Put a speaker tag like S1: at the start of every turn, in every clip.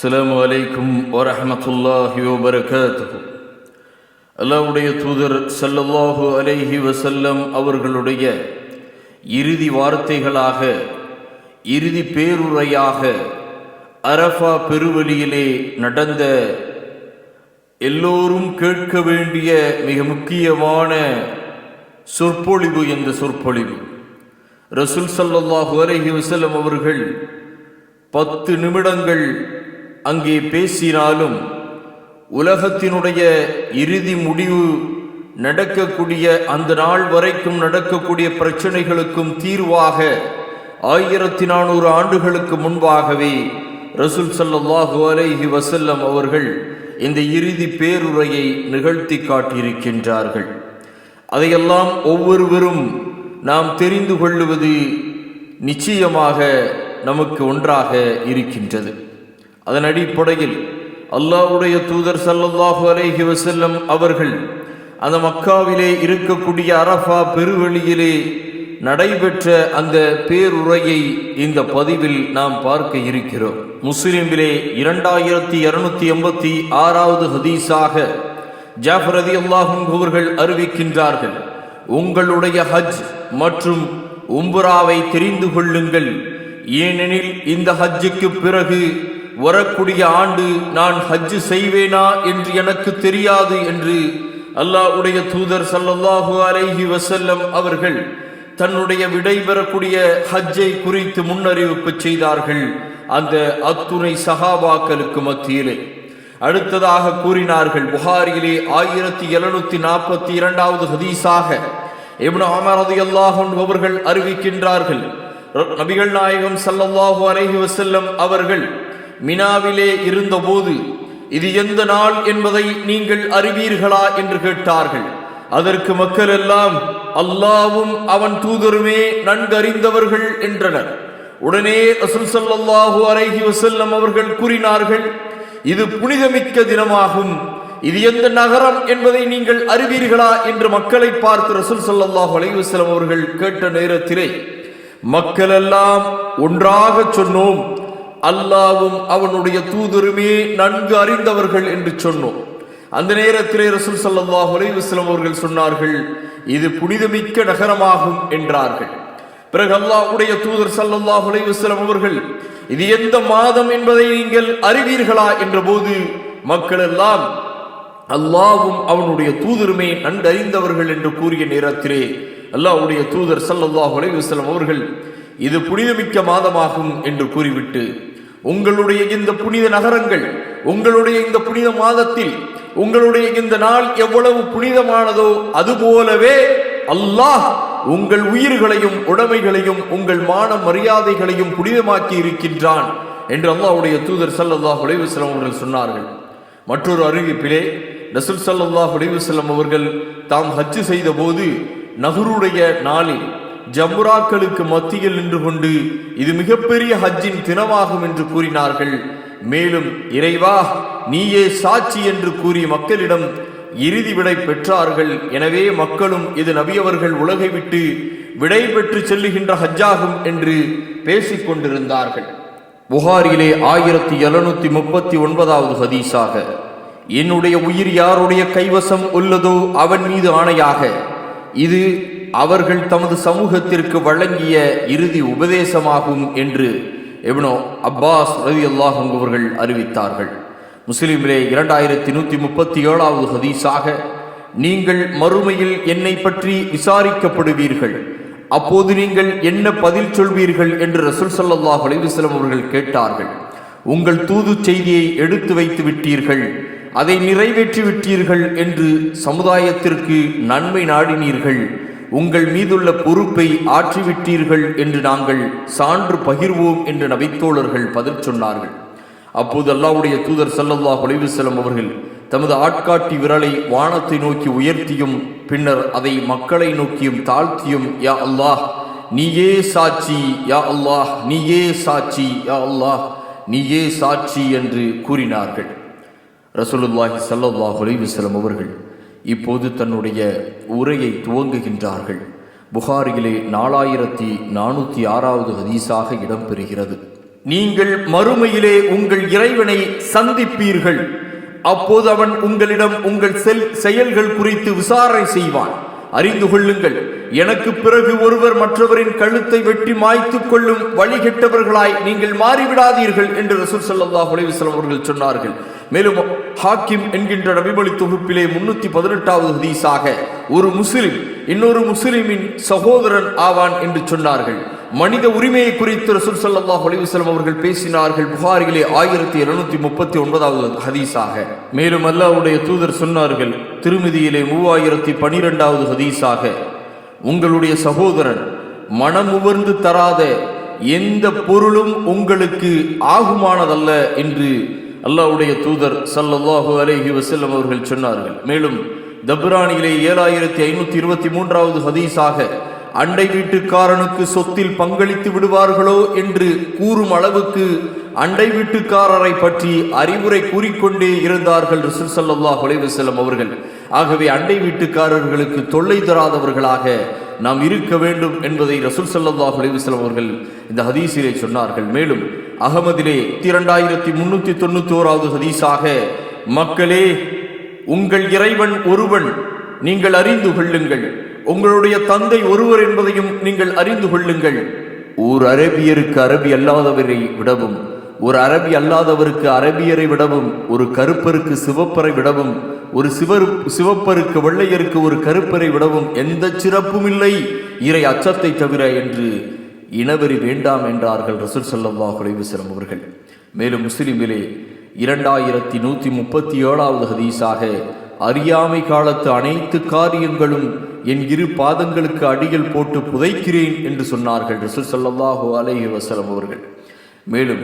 S1: அஸ்லாம் அலைக்கும் வரஹமத்துல்லாஹி வபரகாத்து அல்லாவுடைய தூதர் சல்லல்லாஹு அலைஹி வசல்லம் அவர்களுடைய இறுதி வார்த்தைகளாக இறுதி பேருரையாக அரஃபா பெருவெளியிலே நடந்த எல்லோரும் கேட்க வேண்டிய மிக முக்கியமான சொற்பொழிவு என்ற சொற்பொழிவு. ரசூல் சல்லல்லாஹு அலைஹி வசல்லம் அவர்கள் பத்து நிமிடங்கள் அங்கே பேசினாலும் உலகத்தினுடைய இறுதி முடிவு நடக்கக்கூடிய அந்த நாள் வரைக்கும் நடக்கக்கூடிய பிரச்சனைகளுக்கும் தீர்வாக ஆயிரத்தி நானூறு ஆண்டுகளுக்கு முன்பாகவே ரசூல் சல்லாஹு அலைஹி வசல்லம் அவர்கள் இந்த இறுதி பேருரையை நிகழ்த்தி காட்டியிருக்கின்றார்கள். அதையெல்லாம் ஒவ்வொருவரும் நாம் தெரிந்து கொள்ளுவது நிச்சயமாக நமக்கு ஒன்றாக இருக்கின்றது. அதன் அடிப்படையில் அல்லாஹ்வுடைய தூதர் சல்லல்லாஹு அலைஹி வசல்லம் அவர்கள் அந்த மக்காவிலே இருக்கக்கூடிய அரஃபா பெருவெளியிலே நடைபெற்ற அந்த பேருரையை இந்த பதிவில் நாம் பார்க்க இருக்கிறோம். முஸ்லிமிலே இரண்டாயிரத்தி இருநூத்தி எண்பத்தி ஆறாவது ஹதீஸாக ஜாஃபர் அதி அல்லாஹும் அவர்கள் அறிவிக்கின்றார்கள் உங்களுடைய ஹஜ் மற்றும் உம்புராவை தெரிந்து கொள்ளுங்கள். ஏனெனில் இந்த ஹஜ்ஜுக்கு பிறகு வரக்கூடிய ஆண்டு நான் ஹஜ்ஜு செய்வேனா என்று எனக்கு தெரியாது என்று அல்லாஹ்வுடைய தூதர் சல்லல்லாஹு அலைஹி வசல்லம் அவர்கள் தன்னுடைய விடைபெறக்கூடிய ஹஜ்ஜை குறித்து முன்னறிவிப்பு செய்தார்கள் அந்த அத்துணை சகாபாக்களுக்கு மத்தியிலே. அடுத்ததாக கூறினார்கள் புகாரியிலே ஆயிரத்தி எழுநூத்தி நாற்பத்தி இரண்டாவது ஹதீஸாக இப்னு உமர் ரலியல்லாஹு அவர்கள் அறிவிக்கின்றார்கள். நபிகள் நாயகம் சல்லல்லாஹு அலைஹி வசல்லம் அவர்கள் மினாவிலே இருந்தபோது இது எந்த நாள் என்பதை நீங்கள் அறிவீர்களா? என்று கேட்டார்கள். அதற்கு மக்கள் எல்லாம் அல்லாவும் அவன் தூதருமே நன்கறிந்தவர்கள் என்றனர். உடனே ரசூல் சல்லாஹூ அலைஹி வசல்லம் அவர்கள் கூறினார்கள் இது புனிதமிக்க தினமாகும். இது எந்த நகரம் என்பதை நீங்கள் அறிவீர்களா? என்று மக்களை பார்த்து ரசூல் சல்லாஹூ அலைஹி வசல்லம் அவர்கள் கேட்ட நேரத்திலே மக்கள் எல்லாம் ஒன்றாக சொன்னோம் அல்லாவும் அவனுடைய தூதருமே நன்கு அறிந்தவர்கள் என்று சொன்னோம். அந்த நேரத்திலே ரசூல் சல்லாஹ் அலைஹி அவர்கள் சொன்னார்கள் இது புனிதமிக்க நகரமாகும் என்றார்கள். பிறகு அல்லாஹ்வுடைய தூதர் சல்லாஹ் அலைஹி அவர்கள் இது எந்த மாதம் என்பதை நீங்கள் அறிவீர்களா? என்றபோது மக்கள் எல்லாம் அல்லாவும் அவனுடைய தூதருமே நன்றறிந்தவர்கள் என்று கூறிய நேரத்திலே அல்லாஹுடைய தூதர் சல்லாஹ் அலைஹி அவர்கள் இது புனிதமிக்க மாதமாகும் என்று கூறிவிட்டு உங்களுடைய இந்த புனித நகரங்கள் உங்களுடைய இந்த புனித மாதத்தில் உங்களுடைய இந்த நாள் எவ்வளவு புனிதமானதோ அதுபோலவே அல்லாஹ் உங்கள் உயிர்களையும் உடைமைகளையும் உங்கள் மான மரியாதைகளையும் புனிதமாக்கி இருக்கின்றான் என்று அல்லாஹுடைய தூதர் ஸல்லல்லாஹு அலைஹி அவர்கள் சொன்னார்கள். மற்றொரு அறிவிப்பிலே ரசூல் சல்லாஹ் அலைஹி அவர்கள் தாம் ஹஜ் செய்த போது நகருடைய நாளில் ஜமுராக்களுக்கு மத்தியில் நின்று கொண்டு இது மிகப்பெரிய ஹஜ்ஜின் தினமாகும் என்று கூறினார்கள். மேலும் இறைவா நீயே சாட்சி என்று கூறி மக்களிடம் இறுதி விடை பெற்றார்கள். எனவே மக்களும் இது நபியவர்கள் உலகை விட்டு விடை பெற்று செல்லுகின்ற ஹஜ்ஜாகும் என்று பேசிக் கொண்டிருந்தார்கள். புகாரிலே ஆயிரத்தி எழுநூத்தி முப்பத்தி ஒன்பதாவது ஹதீஸாக என்னுடைய உயிர் யாருடைய கைவசம் உள்ளதோ அவன் மீது ஆணையாக இது அவர்கள் தமது சமூகத்திற்கு வழங்கிய இறுதி உபதேசமாகும் என்று எவனோ அப்பாஸ் ரவி அல்லாஹும் அவர்கள் அறிவித்தார்கள். முஸ்லிமிலே இரண்டாயிரத்தி நூற்றி முப்பத்தி ஏழாவது ஹதீஸாக நீங்கள் மறுமையில் என்னை பற்றி விசாரிக்கப்படுவீர்கள். அப்போது நீங்கள் என்ன பதில் சொல்வீர்கள்? என்று ரசூல் சல்லாஹ் அலைஹி அவர்கள் கேட்டார்கள். உங்கள் தூது செய்தியை எடுத்து வைத்து விட்டீர்கள். அதை நிறைவேற்றி விட்டீர்கள் என்று சமுதாயத்திற்கு நன்மை நாடினீர்கள். உங்கள் மீதுள்ள பொறுப்பை ஆற்றிவிட்டீர்கள் என்று நாங்கள் சான்று பகிர்வோம் என்று நபித்தோழர்கள் பதில் சொன்னார்கள். அப்போது அல்லாவுடைய தூதர் சல்லல்லா அலைஹி வஸல்லம் அவர்கள் தமது ஆட்காட்டி விரலை வானத்தை நோக்கி உயர்த்தியும் பின்னர் அதை மக்களை நோக்கியும் தாழ்த்தியும் யா அல்லாஹ் நீயே சாட்சி யா அல்லாஹ் நீயே சாட்சி யா அல்லாஹ் நீயே சாட்சி என்று கூறினார்கள். ரசூலுல்லாஹி சல்லாஹ் அலைஹி வஸல்லம் அவர்கள் இப்போது தன்னுடைய உரையை துவங்குகின்றார்கள். புகாரியிலே நாலாயிரத்தி நானூற்றி ஆறாவது ஹதீஸாக இடம்பெறுகிறது. நீங்கள் மறுமையிலே உங்கள் இறைவனை சந்திப்பீர்கள். அப்போது அவன் உங்களிடம் உங்கள் செல் செயல்கள் குறித்து விசாரணை செய்வான். அறிந்து கொள்ளுங்கள் எனக்கு பிறகு ஒருவர் மற்றவரின் கழுத்தை வெட்டி மாய்த்துக் கொள்ளும் வழிகெட்டவர்களாய் நீங்கள் மாறிவிடாதீர்கள் என்று ரசூல் சல்லாஹ் அலைஹி அவர்கள் சொன்னார்கள். மேலும் ஹாக்கிம் என்கின்ற நபிமொழி தொகுப்பிலே முன்னூத்தி பதினெட்டாவது ஹதீஸாக ஒரு முஸ்லிம் இன்னொரு முஸ்லிமின் சகோதரன் ஆவான் என்று சொன்னார்கள். மனித உரிமையை குறித்து ரசூல் ஸல்லல்லாஹு அலைஹி அவர்கள் பேசினார்கள் புகாரிலே ஆயிரத்தி இருநூத்தி முப்பத்தி ஒன்பதாவது ஹதீஸாக. மேலும் அல்லாவுடைய தூதர் சொன்னார்கள் திருமதியிலே மூவாயிரத்தி பனிரெண்டாவது ஹதீஸாக உங்களுடைய சகோதரன் மனமுவர்ந்து தராத எந்த பொருளும் உங்களுக்கு ஆகுமானதல்ல என்று அல்லாவுடைய தூதர் சல்லல்லாஹு அலேஹி வசல்லம் அவர்கள் சொன்னார்கள். மேலும் தப்ரானியிலே ஏழாயிரத்தி ஐநூத்தி இருபத்தி மூன்றாவது ஹதீஸாக அண்டை வீட்டுக்காரனுக்கு சொத்தில் பங்களித்து விடுவார்களோ? என்று கூறும் அளவுக்கு அண்டை வீட்டுக்காரரை பற்றி அறிவுரை கூறிக்கொண்டே இருந்தார்கள் ரிசுல் சல்லாஹ் அலைஹி அவர்கள். ஆகவே அண்டை வீட்டுக்காரர்களுக்கு தொல்லை தராதவர்களாக நாம் இருக்க வேண்டும் என்பதை ரசூல் சல்லாஹ் அலைஹி அவர்கள் இந்த ஹதீஸிலே சொன்னார்கள். மேலும் அகமதிலே இரண்டாயிரத்தி முன்னூத்தி தொண்ணூத்தி ஓராவது ஹதீஸாக மக்களே உங்கள் இறைவன் ஒருவன் நீங்கள் அறிந்து கொள்ளுங்கள். உங்களுடைய தந்தை ஒருவர் என்பதையும் நீங்கள் அறிந்து கொள்ளுங்கள். ஓர் அரபியருக்கு அரபி அல்லாதவரை விடவும் ஒரு அரபி அல்லாதவருக்கு அரபியரை விடவும் ஒரு கருப்பருக்கு சிவப்பரை விடவும் ஒரு சிவர் சிவப்பருக்கு வெள்ளையருக்கு ஒரு கருப்பரை விடவும் எந்த சிறப்பும் இல்லை. இறை அச்சத்தை தவிர என்று இனவெறி வேண்டாம் என்றார்கள் ரசூல் ஸல்லல்லாஹு அலைஹி அவர்கள். மேலும் முஸ்லிமிலே இரண்டாயிரத்தி நூற்றி முப்பத்தி ஏழாவது ஹதீஸாக அறியாமை காலத்து அனைத்து காரியங்களும் என் இரு பாதங்களுக்கு அடியில் போட்டு புதைக்கிறேன் என்று சொன்னார்கள் ரசூல் சல்லாஹு அலைஹி வசலம் அவர்கள். மேலும்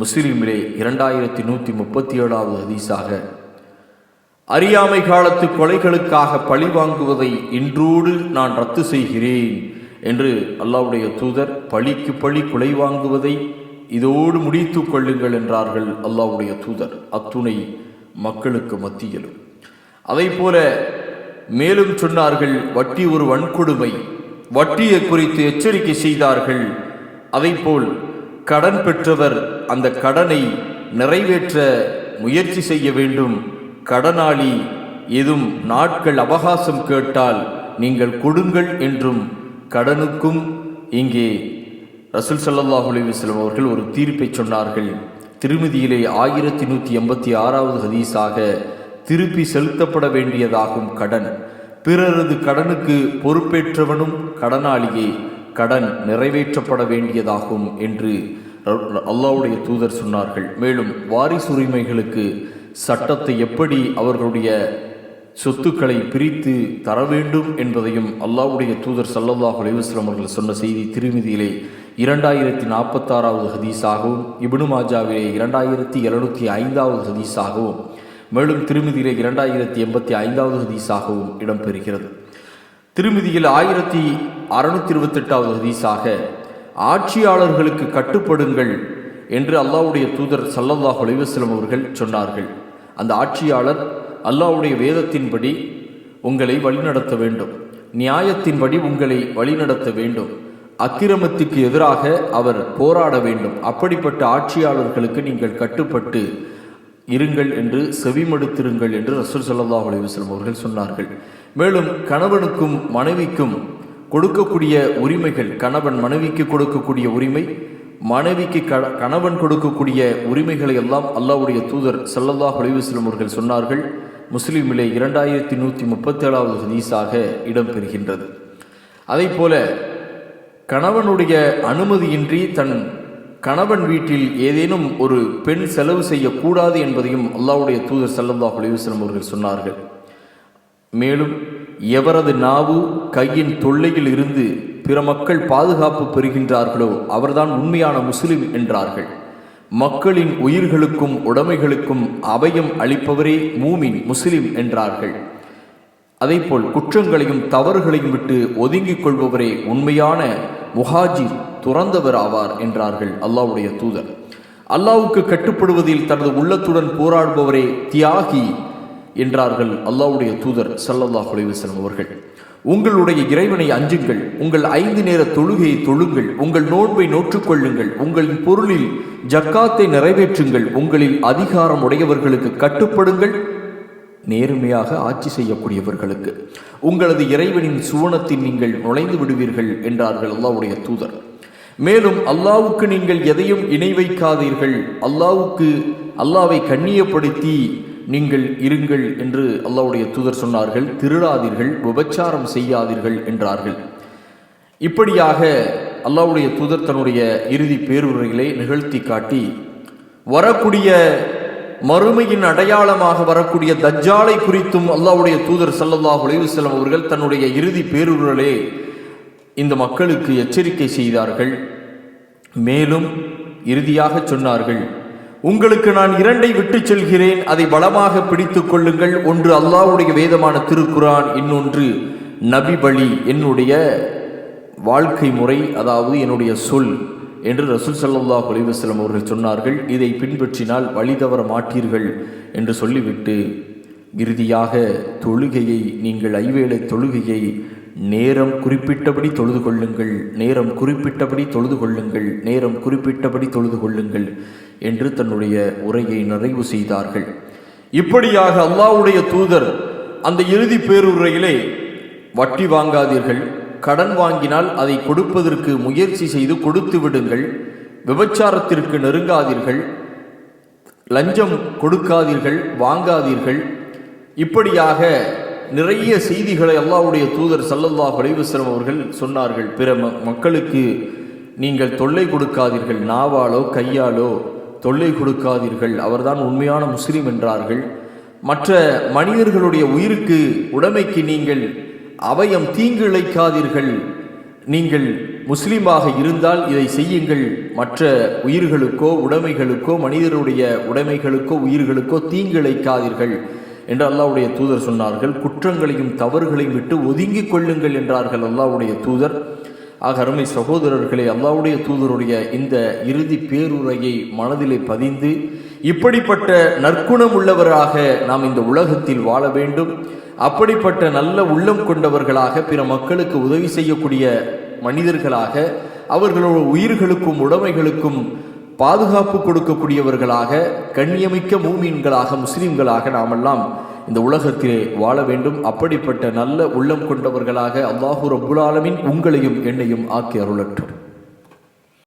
S1: முஸ்லிமிலே இரண்டாயிரத்தி நூற்றி முப்பத்தி ஏழாவது ஹதீஸாக அறியாமை காலத்து கொலைகளுக்காக பழி வாங்குவதை இன்றோடு நான் ரத்து செய்கிறேன் என்று அல்லாவுடைய தூதர் பழிக்கு பழி கொலை வாங்குவதை இதோடு முடித்து கொள்ளுங்கள் என்றார்கள் அல்லாவுடைய தூதர் அத்துணை மக்களுக்கு மத்தியிலும். அதைப் போல மேலும் சொன்னார்கள் வட்டி ஒரு வன்கொடுமை வட்டியை குறித்து எச்சரிக்கை செய்தார்கள். அதைப்போல் கடன் பெற்றவர் அந்த கடனை நிறைவேற்ற முயற்சி செய்ய வேண்டும். கடனாளி ஏதும் நாட்கள் அவகாசம் கேட்டால் நீங்கள் கொடுங்கள் என்றும் கடனுக்கும் இங்கே ரசூல் ஸல்லல்லாஹு அலைஹி அவர்கள் ஒரு தீர்ப்பை சொன்னார்கள். திருமதியிலே ஆயிரத்தி நூற்றி எண்பத்தி ஆறாவது ஹதீஸாக திருப்பி செலுத்தப்பட வேண்டியதாகும் கடன். பிறரது கடனுக்கு பொறுப்பேற்றவனும் கடனாளியே கடன் நிறைவேற்றப்பட வேண்டியதாகும் என்று அல்லாவுடைய தூதர் சொன்னார்கள். மேலும் வாரிசுரிமைகளுக்கு சட்டத்தை எப்படி அவர்களுடைய சொத்துக்களை பிரித்து தர வேண்டும் என்பதையும் அல்லாவுடைய தூதர் ஸல்லல்லாஹு அலைஹி அவர்கள் சொன்ன செய்தி திருமதியிலே இரண்டாயிரத்தி நாற்பத்தாறாவது ஹதீஸாகவும் இபுனு மாஜாவிலே இரண்டாயிரத்தி எழுநூற்றி ஐந்தாவது ஹதீஸாகவும் மேலும் திருமதியிலே இரண்டாயிரத்தி எண்பத்தி ஐந்தாவது ஹதீஸாகவும் இடம்பெறுகிறது. திருமதியில் ஆயிரத்தி அறுநூத்தி இருபத்தெட்டாவது ஹதீஸாக ஆட்சியாளர்களுக்கு கட்டுப்படுங்கள் என்று அல்லாவுடைய தூதர் ஸல்லல்லாஹு அலைஹி அவர்கள் சொன்னார்கள். அந்த ஆட்சியாளர் அல்லாஹ்வுடைய வேதத்தின்படி உங்களை வழிநடத்த வேண்டும். நியாயத்தின்படி உங்களை வழிநடத்த வேண்டும். அக்கிரமத்துக்கு எதிராக அவர் போராட வேண்டும். அப்படிப்பட்ட ஆட்சியாளர்களுக்கு நீங்கள் கட்டுப்பட்டு இருங்கள் என்று செவிமடுத்திருங்கள் என்று ரசூல் ஸல்லல்லாஹு அலைஹி அவர்கள் சொன்னார்கள். மேலும் கணவனுக்கும் மனைவிக்கும் கொடுக்கக்கூடிய உரிமைகள் கணவன் மனைவிக்கு கொடுக்கக்கூடிய உரிமை மனைவிக்கு க கணவன் கொடுக்கக்கூடிய உரிமைகளை எல்லாம் அல்லாவுடைய தூதர் ஸல்லல்லாஹு அலைஹி அவர்கள் சொன்னார்கள். முஸ்லீமிலே இரண்டாயிரத்தி நூற்றி முப்பத்தேழாவது ஹதீஸாக இடம்பெறுகின்றது. அதைப் போல கணவனுடைய அனுமதியின்றி தன் கணவன் வீட்டில் ஏதேனும் ஒரு பெண் செலவு செய்யக்கூடாது என்பதையும் அல்லாவுடைய தூதர் செல்லல்லா அலைஹி அவர்கள் சொன்னார்கள். மேலும் எவரது நாவு கையின் தொல்லையில் இருந்து பிற மக்கள் பாதுகாப்பு பெறுகின்றார்களோ அவர்தான் உண்மையான முஸ்லிம் என்றார்கள். மக்களின் உயிர்களுக்கும் உடைமைகளுக்கும் அபயம் அளிப்பவரே மூமின் முஸ்லிம் என்றார்கள். அதேபோல் குற்றங்களையும் தவறுகளையும் விட்டு ஒதுங்கிக் கொள்பவரே உண்மையான முஹாஜிர் துறந்தவர் ஆவார் என்றார்கள் அல்லாவுடைய தூதர். அல்லாவுக்கு கட்டுப்படுவதில் தனது உள்ளத்துடன் போராடுபவரே தியாகி என்றார்கள் அல்லாஹ்வுடைய தூதர் சல்லல்லாஹ் அலைஹி அவர்கள். உங்களுடைய இறைவனை அஞ்சுங்கள் உங்கள் ஐந்து நேர தொழுகையை தொழுங்கள் உங்கள் நோன்பை நோற்றுக்கொள்ளுங்கள் உங்களின் பொருளில் ஜக்காத்தை நிறைவேற்றுங்கள் உங்களில் அதிகாரம் உடையவர்களுக்கு கட்டுப்படுங்கள் நேர்மையாக ஆட்சி செய்யக்கூடியவர்களுக்கு. உங்களது இறைவனின் சுவனத்தில் நீங்கள் நுழைந்து விடுவீர்கள் என்றார்கள் அல்லாவுடைய தூதர். மேலும் அல்லாவுக்கு நீங்கள் எதையும் இணை வைக்காதீர்கள் அல்லாவுக்கு அல்லாவை கண்ணியப்படுத்தி நீங்கள் இருங்கள் என்று அல்லாவுடைய தூதர் சொன்னார்கள். திருடாதீர்கள் விபச்சாரம் செய்யாதீர்கள் என்றார்கள். இப்படியாக அல்லாவுடைய தூதர் தன்னுடைய இறுதி பேருரைகளை நிகழ்த்தி காட்டி வரக்கூடிய மறுமையின் அடையாளமாக வரக்கூடிய தஜ்ஜாலை குறித்தும் அல்லாவுடைய தூதர் ஸல்லல்லாஹு அலைஹி அவர்கள் தன்னுடைய இறுதி பேருரலே இந்த மக்களுக்கு எச்சரிக்கை செய்தார்கள். மேலும் இறுதியாக சொன்னார்கள். உங்களுக்கு நான் இரண்டை விட்டுச் செல்கிறேன். அதை பலமாக பிடித்துக் கொள்ளுங்கள். ஒன்று அல்லாவுடைய வேதமான திருக்குரான் இன்னொன்று நபி பலி என்னுடைய வாழ்க்கை முறை அதாவது என்னுடைய சொல் என்று ரசூல் ஸல்லல்லாஹு அலிவசலம் அவர்கள் சொன்னார்கள். இதை பின்பற்றினால் வழி தவற மாட்டீர்கள் என்று சொல்லிவிட்டு இறுதியாக தொழுகையை நீங்கள் ஐவேளை தொழுகையை நேரம் குறிப்பிட்டபடி தொழுது கொள்ளுங்கள். நேரம் குறிப்பிட்டபடி தொழுது கொள்ளுங்கள். நேரம் குறிப்பிட்டபடி தொழுது கொள்ளுங்கள். என்று தன்னுடைய உரையை நிறைவு செய்தார்கள். இப்படியாக அல்லாவுடைய தூதர் அந்த இறுதி பேருரையிலே வட்டி வாங்காதீர்கள் கடன் வாங்கினால் அதை கொடுப்பதற்கு முயற்சி செய்து கொடுத்து விடுங்கள் விபச்சாரத்திற்கு நெருங்காதீர்கள் லஞ்சம் கொடுக்காதீர்கள் வாங்காதீர்கள். இப்படியாக நிறைய செய்திகளை அல்லாவுடைய தூதர் சல்லல்லா அலைஹி அவர்கள் சொன்னார்கள். பிற ம- மக்களுக்கு நீங்கள் தொல்லை கொடுக்காதீர்கள் நாவாலோ கையாலோ தொல்லை கொடுக்காதீர்கள். அவர்தான் உண்மையான முஸ்லீம் என்றார்கள். மற்ற மனிதர்களுடைய உயிருக்கு உடைமைக்கு நீங்கள் அவயம் தீங்கு இழைக்காதீர்கள் நீங்கள் முஸ்லீமாக இருந்தால் இதை செய்யுங்கள். மற்ற உயிர்களுக்கோ உடைமைகளுக்கோ மனிதருடைய உடைமைகளுக்கோ உயிர்களுக்கோ தீங்கு இழைக்காதீர்கள் என்று அல்லாவுடைய தூதர் சொன்னார்கள். குற்றங்களையும் தவறுகளையும் விட்டு ஒதுங்கிக் கொள்ளுங்கள் என்றார்கள் அல்லாவுடைய தூதர். ஆக அருமை சகோதரர்களே அல்லாவுடைய தூதருடைய இந்த இறுதி பேருரையை மனதிலே பதிந்து இப்படிப்பட்ட நற்குணம் உள்ளவராக நாம் இந்த உலகத்தில் வாழ வேண்டும். அப்படிப்பட்ட நல்ல உள்ளம் கொண்டவர்களாக பிற மக்களுக்கு உதவி செய்யக்கூடிய மனிதர்களாக அவர்களோட உயிர்களுக்கும் உடைமைகளுக்கும் பாதுகாப்பு கொடுக்கக்கூடியவர்களாக கண்ணியமிக்க மூமீன்களாக முஸ்லீம்களாக நாமெல்லாம் இந்த உலகத்திலே வாழ வேண்டும். அப்படிப்பட்ட நல்ல உள்ளம் கொண்டவர்களாக அல்லாஹு ரப்புல் ஆலமின் உங்களையும் என்னையும் ஆக்கி அருளட்டும்.